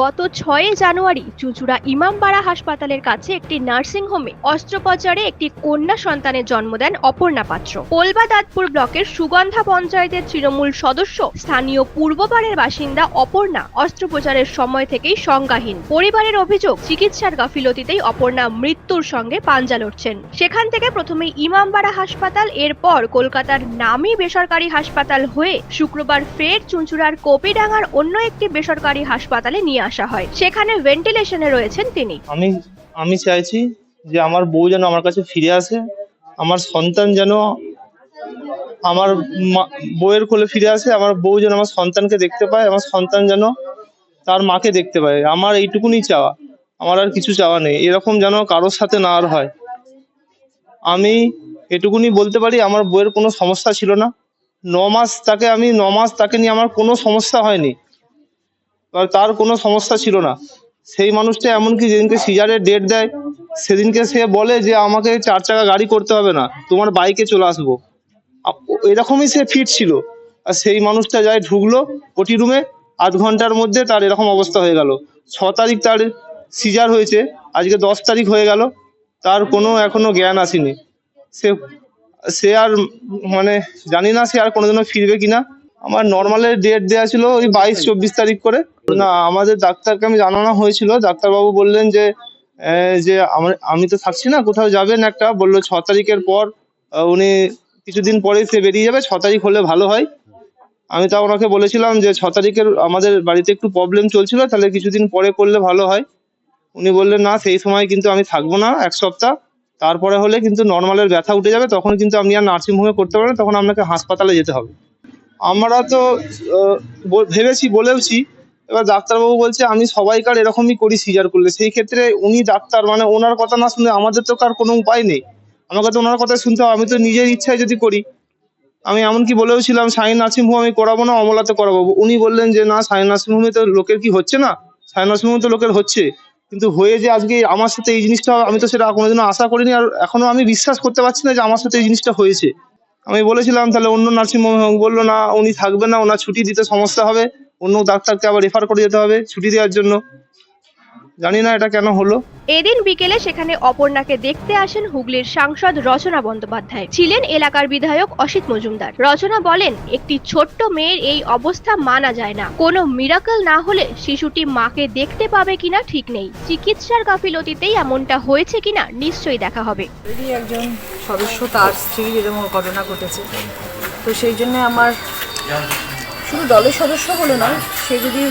গত ছয় জানুয়ারি চুঁচুড়া ইমামবাড়া হাসপাতালের কাছে একটি নার্সিং হোমে অস্ত্রোপচারে একটি কন্যা সন্তানের জন্ম দেন অপর্ণা পাত্র। পোলবাদাতপুর ব্লকের সুগন্ধা পঞ্চায়েতের তৃণমূল সদস্য, স্থানীয় পূর্বপাড়ের বাসিন্দা অপর্ণা অস্ত্রোপচারের সময় থেকেই সংজ্ঞাহীন। পরিবারের অভিযোগ, চিকিৎসার গাফিলতিতেই অপর্ণা মৃত্যুর সঙ্গে পাঞ্জা লড়ছেন। সেখান থেকে প্রথমে ইমামবাড়া হাসপাতাল, এরপর কলকাতার নামী বেসরকারি হাসপাতাল হয়ে শুক্রবার ফের চুঁচুড়ার কপিডাঙ্গার অন্য একটি বেসরকারি হাসপাতালে নিয়ে আসা হয়। সেখানে ভেন্টিলেশনে রয়েছেন তিনি। আমি আমি চাইছি যে আমার বউ যেন আমার কাছে ফিরে আসে, আমার সন্তান যেন আমার বউয়ের কোলে ফিরে আসে, আমার বউ যেন আমার সন্তানকে দেখতে পায়, আমার সন্তান যেন তার মাকে দেখতে পায়। আমার এইটুকুনি চাওয়া, আমার আর কিছু চাওয়া নেই। এরকম যেন কারোর সাথে না আর হয়। আমি এটুকুনি বলতে পারি, আমার বউয়ের কোনো সমস্যা ছিল না। ন মাস তাকে আমি, ন মাস তাকে নিয়ে আমার কোনো সমস্যা হয়নি। তার কোনো সমস্যা ছিল না। সেই মানুষটা এমনকি যেদিনকে সিজারের ডেট দেয়, সেদিনকে সে বলে যে, আমাকে চার চাকা গাড়ি করতে হবে না, তোমার বাইকে চলে আসব। এরকমই সে ফিট ছিল। আর সেই মানুষটা যায় ঢুকলো ওটি রুমে আধ ঘণ্টার মধ্যে তার এরকম অবস্থা হয়ে গেল। ছ তারিখ তার সিজার হয়েছে, আজকে দশ তারিখ হয়ে গেল, তার কোনো এখনও জ্ঞান আসেনি। সে সে আর মানে জানি না সে আর কোনোদিনও ফিরবে কিনা। আমার নর্মালের ডেট দেওয়া ছিল ওই বাইশ চব্বিশ তারিখ করে। না, আমাদের ডাক্তারকে আমি জানানো হয়েছিল। ডাক্তারবাবু বললেন যে যে আমি তো থাকছি না, কোথাও যাবেন একটা? বলল, ছ তারিখের পর উনি কিছুদিন পরেই সে বেরিয়ে যাবে, ছ তারিখ হলে ভালো হয়। আমি তা ওনাকে বলেছিলাম যে, ছ তারিখের আমাদের বাড়িতে একটু প্রবলেম চলছিল, তাহলে কিছুদিন পরে করলে ভালো হয়। উনি বললেন, না, সেই সময় কিন্তু আমি থাকব না, এক সপ্তাহ। তারপরে হলে কিন্তু নর্মালের ব্যথা উঠে যাবে, তখন কিন্তু আপনি আর নার্সিং হোমে করতে পারবেন তখন আপনাকে হাসপাতালে যেতে হবে। আমরা তো ভেবেছি, বলেওছি এবার ডাক্তারবাবু বলছে, আমি সবাইকার এরকমই করি সিজার করলে। সেই ক্ষেত্রে উনি ডাক্তার মানে ওনার কথা না শুনে আমাদের তো কার কোনো উপায় নেই। আমাকে তো ওনার কথা শুনতে হবে, আমি তো নিজের ইচ্ছায় যদি করি। আমি এমনকি বলেওছিলাম সাই নার্সিং হোম আমি করাবো না, অমলাতে করাবো। উনি বললেন যে, না সাইন নার্সিং হোমে তো লোকের কি হচ্ছে না? সাইন নার্সিং হোমে তো লোকের হচ্ছে। কিন্তু হয়ে যে আজকে আমার সাথে এই জিনিসটা, আমি তো সেটা কোনোদিনও আশা করিনি আর এখনও আমি বিশ্বাস করতে পারছি না যে আমার সাথে এই জিনিসটা হয়েছে। আমি বলেছিলাম, তাহলে অন্য নার্সিং হোম বলল, না, উনি থাকবেন না, ওনার ছুটি দিতে সমস্যা হবে। অন্য ডাক্তারকে আবার রেফার করে যেতে হবে ছুটি দেওয়ার জন্য। জানি না এটা কেন হলো। এদিন বিকেলে সেখানে অপর্ণাকে দেখতে আসেন হুগলির সাংসদ রচনা বন্দ্যোপাধ্যায়। ছিলেন এলাকার বিধায়ক অসিত মজুমদার। রচনা বলেন একটি ছোট্ট মেয়ের এই অবস্থা মানা যায় না। কোনো মিরাকল না হলে শিশুটি মাকে দেখতে পাবে কিনা ঠিক নেই। চিকিৎসার গাফিলতিতেই এমনটা হয়েছে কিনা নিশ্চয়ই দেখা হবে। একজন সদস্য তার স্ত্রীর এরকম ঘটনা ঘটেছে। তো সেই জন্য আমার শুধু দলের সদস্য বলে নয় সে যদি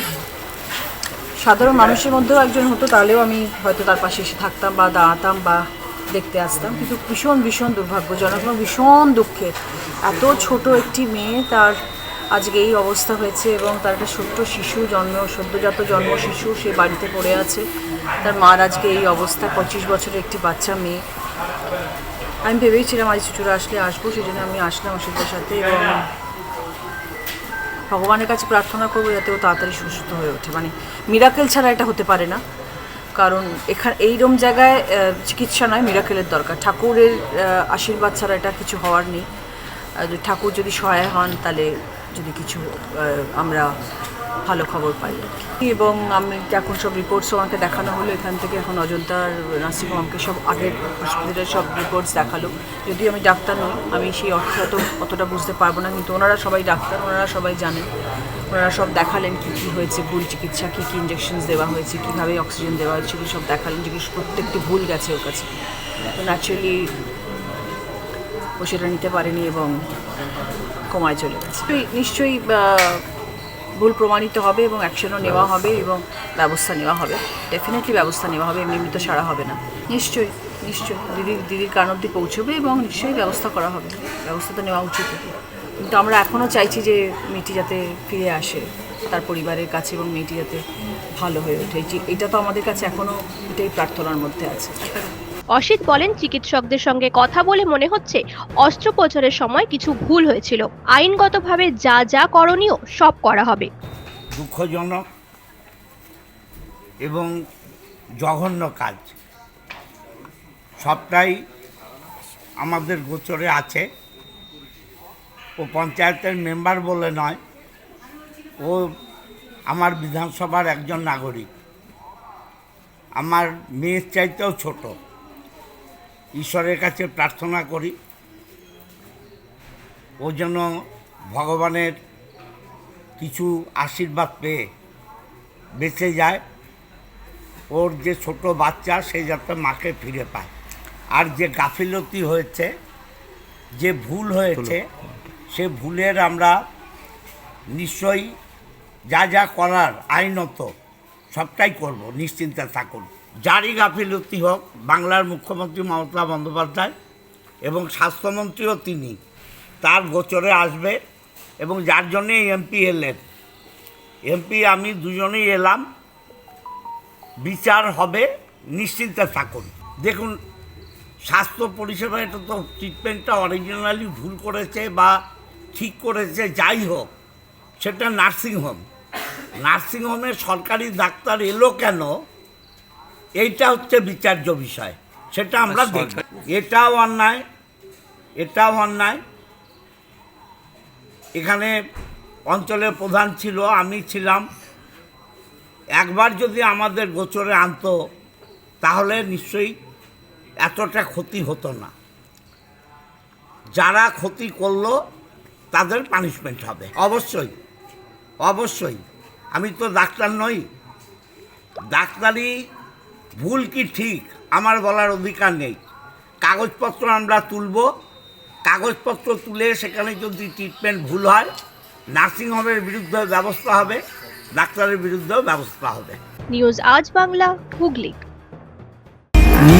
সাধারণ মানুষের মধ্যেও একজন হতো, তাহলেও আমি হয়তো তার পাশে এসে থাকতাম বা দাঁড়াতাম বা দেখতে আসতাম। কিন্তু ভীষণ ভীষণ দুর্ভাগ্যজনক এবং ভীষণ দুঃখের। এত ছোট একটি মেয়ে তার আজকে এই অবস্থা হয়েছে এবং তার একটা ছোট্ট শিশু জন্ম, সদ্যজাত জন্ম শিশু, সে বাড়িতে পড়ে আছে। তার মার আজকে এই অবস্থা, পঁচিশ বছরের একটি বাচ্চা মেয়ে। আমি ভেবেছিলাম আজ চুচুড়া আসলে আসব সেই জন্য আমি আসলাম ওষুধের সাথে এবং ভগবানের কাছে প্রার্থনা করব যাতে ও তাড়াতাড়ি সুস্থ হয়ে ওঠে। মানে মিরাকেল ছাড়া এটা হতে পারে না। কারণ এখানে এইরকম জায়গায় চিকিৎসা নয় মিরাকেলের দরকার। ঠাকুরের আশীর্বাদ ছাড়া এটা কিছু হওয়ার নেই। ঠাকুর যদি সহায় হন, তাহলে যদি কিছু আমরা ভালো খবর পাই। এবং আমি এখন সব রিপোর্টসও আমাকে দেখানো হলো, এখান থেকে এখন অজন্তার আমাকে সব আগের হসপিটালের সব রিপোর্টস দেখাল। যদিও আমি ডাক্তার নই, আমি সেই অর্থ অত, অতটা বুঝতে পারব না, কিন্তু ওনারা সবাই ডাক্তার, ওনারা সবাই জানেন। ওনারা সব দেখালেন কী কী হয়েছে, ভুল চিকিৎসা, কী কী ইঞ্জেকশনস দেওয়া হয়েছে, কীভাবে অক্সিজেন দেওয়া হয়েছিল সব দেখালেন, যে প্রত্যেকটি ভুল গেছে ওর কাছে। তো ন্যাচারালি ও সেটা নিতে পারেনি এবং কমায় চলে গেছে। নিশ্চয়ই- ভুল প্রমাণিত হবে এবং অ্যাকশনও নেওয়া হবে এবং ব্যবস্থা নেওয়া হবে। ডেফিনেটলি ব্যবস্থা নেওয়া হবে এমনি এমনি তো সারা হবে না। নিশ্চয়ই নিশ্চয়ই। দিদি দিদির কান অব্দি পৌঁছবে এবং নিশ্চয়ই ব্যবস্থা করা হবে। ব্যবস্থা তো নেওয়া উচিত। কিন্তু আমরা এখনও চাইছি যে মেয়েটি যাতে ফিরে আসে তার পরিবারের কাছে এবং মেয়েটি যাতে ভালো হয়ে ওঠে। এটা তো আমাদের কাছে এখনও এটাই প্রার্থনার মধ্যে আছে। অসিত বলেন, চিকিৎসকদের সঙ্গে কথা বলে মনে হচ্ছে অস্ত্রোপচারের সময় কিছু ভুল হয়েছিল। আইনগতভাবে যা যা করণীয় সব করা হবে। দুঃখজনক এবং জঘন্য কাজ। সবটাই আমাদের গোচরে আছে। ও পঞ্চায়েতের মেম্বার বলে নয়, ও আমার বিধানসভার একজন নাগরিক। আমার মেয়ের চাইতেও ছোট। ঈশ্বরের কাছে প্রার্থনা করি। ও যেন ভগবানের কিছু আশীর্বাদ পেয়ে বেঁচে যায়। ওর যে ছোট বাচ্চা, সে যাতে মাকে ফিরে পায়। আর যে গাফিলতি হয়েছে, যে ভুল হয়েছে, সে ভুলের আমরা নিশ্চয়ই যা যা করার আইনত সবটাই করব, নিশ্চিন্তে থাকুন। যারই গাফিলতি হোক, বাংলার মুখ্যমন্ত্রী মমতা বন্দ্যোপাধ্যায় এবং স্বাস্থ্যমন্ত্রীও তিনি তার গোচরে আসবে এবং যার জন্যে এমপি এলেন। এমপি আমি দুজনেই এলাম। বিচার হবে, নিশ্চিন্তে থাকুন। দেখুন, স্বাস্থ্য পরিষেবা এটা তো ট্রিটমেন্টটা অরিজিনালি ভুল করেছে বা ঠিক করেছে, যাই হোক, সেটা নার্সিংহোম নার্সিংহোমে সরকারি ডাক্তার এলো কেন? এইটা হচ্ছে বিচার্য বিষয়। সেটা আমরা দেখব। এটাও অন্যায় এটাও অন্যায়। এখানে অঞ্চলের প্রধান ছিল আমি ছিলাম। একবার যদি আমাদের গোচরে আনতো তাহলে নিশ্চয়ই এতটা ক্ষতি হতো না। যারা ক্ষতি করল তাদের পানিশমেন্ট হবে। অবশ্যই অবশ্যই। আমি তো ডাক্তার নই। ডাক্তারি ভুল কি ঠিক? আমার বলার অধিকার নেই। কাগজপত্র আমরা তুলব। কাগজপত্র তুলে সেখানে যদি ট্রিটমেন্ট ভুল হয় নার্সিংহোমের বিরুদ্ধে ব্যবস্থা হবে, ডাক্তারের বিরুদ্ধেও ব্যবস্থা হবে। নিউজ আজ বাংলা, হুগলি।